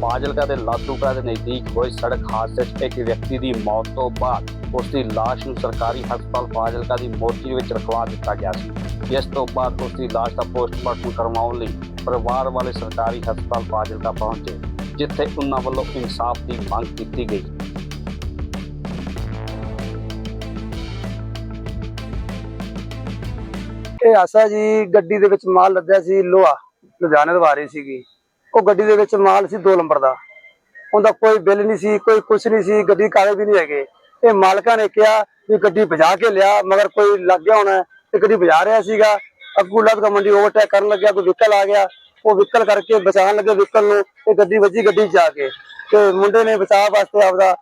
ਫਾਜ਼ਿਲਕਾ ਦੇ ਲਾਤੂਕਾ ਦੇ ਨਜ਼ਦੀਕ ਹੋਏ ਸੜਕ ਹਾਦਸੇ 'ਚ ਇੱਕ ਵਿਅਕਤੀ ਦੀ ਮੌਤ ਤੋਂ ਬਾਅਦ ਉਸ ਦੀ ਲਾਸ਼ ਨੂੰ ਸਰਕਾਰੀ ਹਸਪਤਾਲ ਫਾਜ਼ਿਲਕਾ ਦੀ ਮੋਰਚੀ ਵਿੱਚ ਰਖਵਾ ਦਿੱਤਾ ਗਿਆ ਸੀ। ਜਿਸ ਤੋਂ ਬਾਅਦ ਉਸ ਦੀ ਲਾਸ਼ ਦਾ ਪੋਸਟਮਾਰਟਮ ਕਰਵਾਉਣ ਲਈ ਪਰਿਵਾਰ ਵਾਲੇ ਸਰਕਾਰੀ ਹਸਪਤਾਲ ਫਾਜ਼ਿਲਕਾ ਪਹੁੰਚੇ, ਜਿੱਥੇ ਉਹਨਾਂ ਵੱਲੋਂ ਇਨਸਾਫ ਦੀ ਮੰਗ ਕੀਤੀ ਗਈ। ਇਹ ਆਸਾ ਜੀ ਗੱਡੀ ਦੇ ਵਿੱਚ ਮਾਲ ਲੱਦਿਆ ਸੀ, ਲੋਹਾ, ਲੁਧਿਆਣੇ ਤੋਂ ਆ ਰਹੀ ਸੀਗੀ। ਉਹ ਗੱਡੀ ਦੇ ਵਿੱਚ ਮਾਲ ਸੀ 2 ਨੰਬਰ ਦਾ। ਉਹਦਾ ਕੋਈ ਬਿੱਲ ਨਹੀਂ ਸੀ, ਕੋਈ ਕੁਛ ਨਹੀਂ ਸੀ, ਗੱਡੀ ਕਾਗਜ਼ ਵੀ ਨਹੀਂ ਹੈਗੇ। ਇਹ ਮਾਲਕਾਂ ਨੇ ਕਿਹਾ ਵੀ ਗੱਡੀ ਭਜਾ ਕੇ ਲਿਆ, ਮਗਰ ਕੋਈ ਲੱਗ ਗਿਆ ਹੋਣਾ, ਤੇ ਗੱਡੀ ਭਜਾ ਰਿਹਾ ਸੀਗਾ। ਅੱਗੂ ਲੱਗ ਮੰਡੀ ਓਵਰਟੇਕ ਕਰਨ ਲੱਗਿਆ, ਕੋਈ ਵਹੀਕਲ ਆ ਗਿਆ। ਉਹ ਵਿਕਲ ਕਰਕੇ ਬਚਾਉਣ ਲੱਗੇ ਵਹੀਕਲ ਨੂੰ, ਇਹ ਗੱਡੀ ਵੱਜੀ ਗੱਡੀ 'ਚ ਜਾ ਕੇ। ਤੇ ਮੁੰਡੇ ਨੇ ਬਚਾਅ ਵਾਸਤੇ ਆਪਦਾ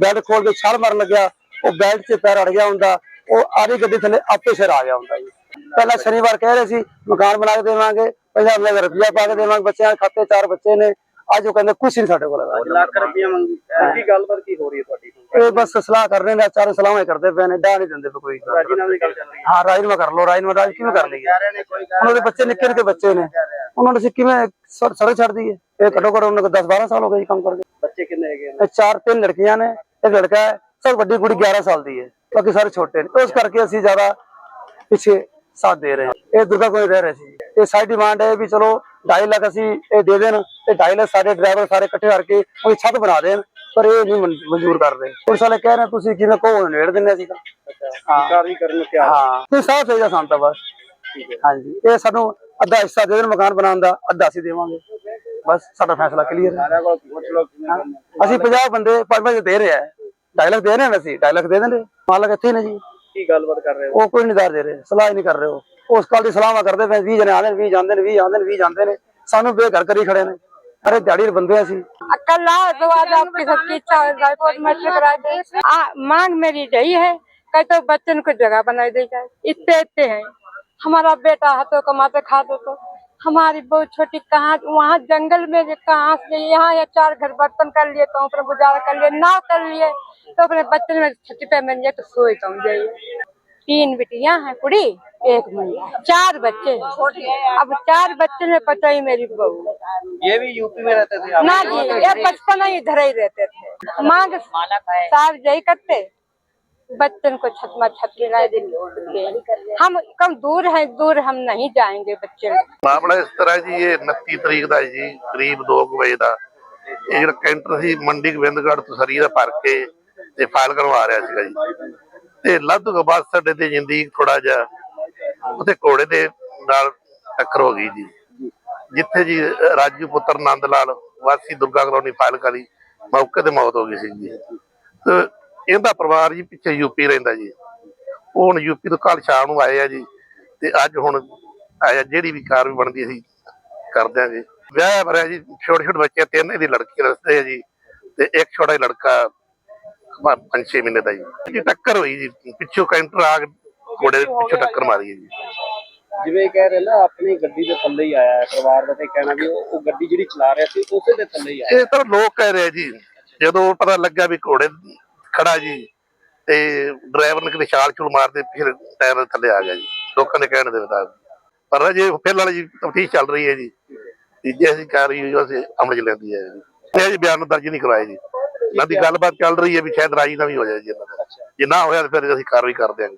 ਬੈਲਟ ਖੋਲ ਕੇ ਛਾਲ ਮਾਰਨ ਲੱਗਿਆ। ਉਹ ਬੈਲਟ 'ਚ ਪੈਰ ਅੜ ਗਿਆ ਹੁੰਦਾ। ਉਹ ਆਰੀ ਗੱਡੀ ਥੱਲੇ ਆਪੇ ਸਿਰ ਆ ਗਿਆ ਹੁੰਦਾ ਜੀ। ਪਹਿਲਾਂ ਸ਼ਨੀਵਾਰ ਕਹਿ ਰਹੇ ਸੀ, ਮਕਾਨ ਬਣਾ ਕੇ ਦੇਵਾਂਗੇ। ਪੰਜਾਹ ਹਜ਼ਾਰ ਰੁਪਇਆ ਪਾ ਕੇ ਦੇਵਾਂਗੇ ਬੱਚਿਆਂ ਖਾਤੇ ਚਾਰ ਬੱਚੇ ਨੇ। ਅੱਜ ਉਹ ਕਹਿੰਦੇ ਕੁਛ ਨਹੀਂ ਸਾਡੇ ਕੋਲ। ਲੱਖ ਰੁਪਇਆ ਮੰਗੀ। ਕੀ ਗੱਲਬਾਤ ਕੀ ਹੋ ਰਹੀ ਹੈ ਤੁਹਾਡੀ? ਇਹ ਬਸ ਸਲਾਹ ਕਰ ਰਹੇ ਨੇ ਚਾਰ ਸਲਾਹਾਂ ਕਰਦੇ ਪਏ ਨੇ ਡਾਹ ਨਹੀਂ ਦਿੰਦੇ ਕੋਈ। ਰਾਜੀਨਾਮੇ ਦੀ ਗੱਲ ਚੱਲ ਰਹੀ ਹੈ। ਹਾਂ ਰਾਜਨਾਮਾ ਕਰ ਲਓ ਰਾਜਨਾਮਾ ਰਾਜ ਕਿਵੇਂ ਕਰ ਲਈਏ ਨੇ ਉਹਨਾਂ ਦੇ ਬੱਚੇ ਨਿੱਕੇ ਨਿੱਕੇ ਬੱਚੇ ਨੇ। ਉਹਨਾਂ ਨੂੰ ਕਿਵੇਂ ਸ- ਸੜਕ ਛੱਡ ਦਈਏ? ਇਹ ਘੱਟੋ ਘੱਟ ਉਹਨਾਂ ਕੋਲ 10 12 ਸਾਲ ਹੋ ਗਏ ਕੰਮ ਕਰਦੇ ਬੱਚੇ ਕਿੰਨੇ ਹੈਗੇ ਨੇ? ਇਹ ਚਾਰ ਤਿੰਨ ਲੜਕੀਆਂ ਨੇ ਇੱਕ ਲੜਕਾ ਹੈ ਸਭ ਵੱਡੀ ਕੁੜੀ 11 ਸਾਲ ਦੀ ਹੈ ਬਾਕੀ ਸਾਰੇ ਛੋਟੇ ਨੇ। ਉਸ ਕਰਕੇ ਅਸੀਂ ਜ਼ਿਆਦਾ ਪਿੱਛੇ ਸਾਥ ਦੇ ਰਹੇ ਹਾਂ। ਇਹ ਦੁਰਗਾ ਕੋਈ ਰਹਿ ਰਹੇ ਸੀ। ਇਹ ਸਾਡੀ ਡਿਮਾਂਡ ਹੈ ਵੀ ਚਲੋ 2.5 ਲੱਖ ਅਸੀਂ ਇਹ ਦੇ ਦੇਣ ਤੇ 2.5 ਲੱਖ ਸਾਡੇ ਡਰਾਈਵਰ ਸਾਰੇ ਇਕੱਠੇ ਕਰਕੇ ਉਹਦੀ ਛੱਤ ਬਣਾ ਦੇਣ ਪਰ ਇਹ ਨਹੀਂ ਮਨ- ਮਨਜ਼ੂਰ ਕਰਦੇ ਪੁਲਿਸ ਵਾਲੇ ਕਹਿ ਰਹੇ ਤੁਸੀਂ ਕਿਵੇਂ ਕਹੋ ਨੇੜ ਦਿੰਦੇ ਅਸੀਂ ਤਾਂ। ਹਾਂ ਕਾਰਵਾਈ ਕਰਨ ਨੂੰ ਤਿਆਰ। ਹਾਂ ਤੇ ਸਾਫ਼ ਤਾਂ ਬਸ। ਹਾਂਜੀ ਇਹ ਸਾਨੂੰ ਅੱਧਾ ਹਿੱਸਾ ਦੇ ਦੇਣ ਮਕਾਨ ਬਣਾਉਣ ਦਾ ਅੱਧਾ ਅਸੀਂ ਦੇਵਾਂਗੇ। ਬਸ ਸਾਡਾ ਫੈਸਲਾ ਕਲੀਅਰ ਹੈ। ਅਸੀਂ 50 ਬੰਦੇ ਪਰ ਮੈਂ ਦੇ ਰਿਹਾ ਡਾਇਲੌਗ ਦੇ ਰਹੇ ਹਾਂ ਅਸੀਂ ਡਾਇਲੌਗ ਦੇ ਦਿੰਦੇ। ਮਾਲਕ ਇੱਥੇ ਹੀ ਨੇ ਜੀ। ਕੀ ਗੱਲਬਾਤ ਕਰ ਰਹੇ ਹੋ? ਉਹ ਕੋਈ ਨਿਦਾਰ ਦੇ ਰਹੇ ਸਲਾਹ ਹੀ ਨਹੀਂ ਕਰ ਰਹੇ ਉਹ। ਉਸ ਕੱਲ ਦੀ ਸਲਾਹਾਂ ਕਰਦੇ ਪਏ 20 ਜਣੇ ਆਉਂਦੇ ਨੇ 20 ਜਾਂਦੇ ਨੇ 20 ਆਉਂਦੇ ਨੇ 20 ਜਾਂਦੇ ਨੇ ਸਾਨੂੰ ਬੇਘਰ ਕਰੀ ਖੜੇ ਨੇ ਅਰੇ ਦਿਹਾੜੀ ਦੇ ਬੰਦੇ ਆ ਅਸੀਂ कल आओ तो आज आपकी सबकी इच्छा हो जाए बहुत मत करा दे आ, मांग मेरी यही है कह तो बच्चन को जगह बनाई दी जाए इतने इतने हैं हमारा बेटा हाथों कमाते खाते तो हमारी बहुत छोटी कहाँ वहाँ जंगल में जो कहाँ से यहाँ या चार घर बर्तन कर लिए तो अपने गुजारा कर लिए ना कर लिए तो अपने बच्चे में छठी पे मिल जाए तो सोए कम जाइए तीन बिटियां हैं कुड़ी एक मुंडा चार बच्चे हैं अब चार बच्चे में पता ही मेरी बहू ये भी यूपी में रहते थे आप ना जी ये बचपन ही इधर ही रहते थे मांग साहब यही करते बच्चन को छत में छत दिलाई देंगे हम कम दूर है दूर हम नहीं जाएंगे बच्चे लोग। ਮਾਮਲਾ ਇਸ ਤਰ੍ਹਾਂ ਜੀ ਇਹ 29 ਤਰੀਕ ਦਾ ਜੀ ਕਰੀਬ 2 ਵਜੇ ਦਾ ਇਹ ਜਿਹੜਾ ਕੈਂਟਰ ਸੀ ਮੰਡੀ ਗੋਬਿੰਦਗੜ੍ਹ ਤੋਂ ਸਰੀ ਦਾ ਭਰ ਕੇ ਤੇ ਫਾਈਲ ਕਰਵਾ ਰਿਹਾ ਸੀਗਾ ਜੀ ਤੇ ਲੱਦੂ ਬੱਸ ਸਾਡੇ ਤੇ ਜਿੰਦੀ ਥੋੜਾ ਜਿਹਾ ਉੱਥੇ ਘੋੜੇ ਦੇ ਨਾਲ ਟੱਕਰ ਹੋ ਗਈ ਜੀ। ਜਿੱਥੇ ਜੀ ਰਾਜੂ ਪੁੱਤਰ ਨੰਦ ਲਾਲ ਵਾਸੀ ਦੁਰਗਾ ਕਲੋਨੀ ਫਾਈਲ ਕਰੀ ਮੌਕੇ ਤੇ ਮੌਤ ਹੋ ਗਈ ਸੀ ਜੀ। ਤੇ ਇਹਦਾ ਪਰਿਵਾਰ ਜੀ ਪਿੱਛੇ ਯੂਪੀ ਰਹਿੰਦਾ ਜੀ। ਉਹ ਹੁਣ ਯੂਪੀ ਤੋਂ ਕੱਲ ਸ਼ਾਮ ਨੂੰ ਆਏ ਆ ਜੀ ਤੇ ਅੱਜ ਹੁਣ ਆਇਆ ਜਿਹੜੀ ਵੀ ਕਾਰ ਵੀ ਬਣਦੀ ਅਸੀਂ ਕਰ ਦਿਆਂਗੇ ਵਿਆਹ ਭਰਿਆ ਜੀ ਛੋਟੇ ਛੋਟੇ ਬੱਚੇ, ਤਿੰਨ ਇਹਦੀ ਲੜਕੀ ਰਸਤੇ ਆ ਜੀ ਤੇ ਇੱਕ ਛੋਟਾ ਹੀ ਲੜਕਾ 5-6 ਮਹੀਨੇ ਦਾ ਜੀ। ਜੀ ਟੱਕਰ ਹੋਈ ਜੀ। ਪਿੱਛੋਂ ਕੈਂਟਰ ਆ ਕੇ ਘੋੜੇ ਦੇ ਪਿੱਛੋਂ ਟੱਕਰ ਮਾਰੀ ਹੈ ਜੀ। ਜਿਵੇਂ ਕਹਿ ਰਹੇ ਨਾ ਆਪਣੀ ਗੱਡੀ ਦੇ ਥੱਲੇ ਹੀ ਆਇਆ ਹੈ। ਪਰਿਵਾਰ ਦਾ ਤੇ ਕਹਿਣਾ ਵੀ ਉਹ ਉਹ ਗੱਡੀ ਜਿਹੜੀ ਚਲਾ ਰਿਹਾ ਸੀ ਉਸੇ ਦੇ ਥੱਲੇ ਹੀ ਆਇਆ। ਇਹ ਤਾਂ ਲੋਕ ਕਹਿ ਰਹੇ ਜੀ। ਜਦੋਂ ਪਤਾ ਲੱਗਾ ਵੀ ਘੋੜੇ ਖੜਾ ਜੀ ਤੇ ਡਰਾਈਵਰ ਨੇ ਕਿਤੇ ਛਾਲ ਛੁਲ ਮਾਰਦੇ ਫਿਰ ਟਾਇਰ ਦੇ ਥੱਲੇ ਆ ਗਿਆ ਜੀ। ਲੋਕਾਂ ਦੇ ਕਹਿਣ ਦੇ ਮੁਤਾਬਕ। ਪਰ ਅਜੇ ਫਿਰ ਵਾਲੀ ਜੀ ਤਫਤੀਸ਼ ਚੱਲ ਰਹੀ ਹੈ ਜੀ। ਤੀਜੇ ਜੋ ਅਸੀਂ ਅਮਲ ਚ ਲੈਂਦੀ ਹੈ ਜੀ। ਇਹ ਜੀ ਬਿਆਨ ਦਰਜ ਨਹੀਂ ਕਰਾਏ ਜੀ। ਇਹਨਾਂ ਦੀ ਗੱਲਬਾਤ ਚੱਲ ਰਹੀ ਹੈ ਵੀ ਸ਼ਾਇਦ ਰਾਜੀ ਨਾ ਵੀ ਹੋ ਜਾਏ ਜੀ ਇਹਨਾਂ ਦਾ ਜੇ ਨਾ ਹੋਇਆ ਤਾਂ ਫਿਰ ਅਸੀਂ ਕਾਰਵਾਈ ਕਰ ਦਿਆਂਗੇ।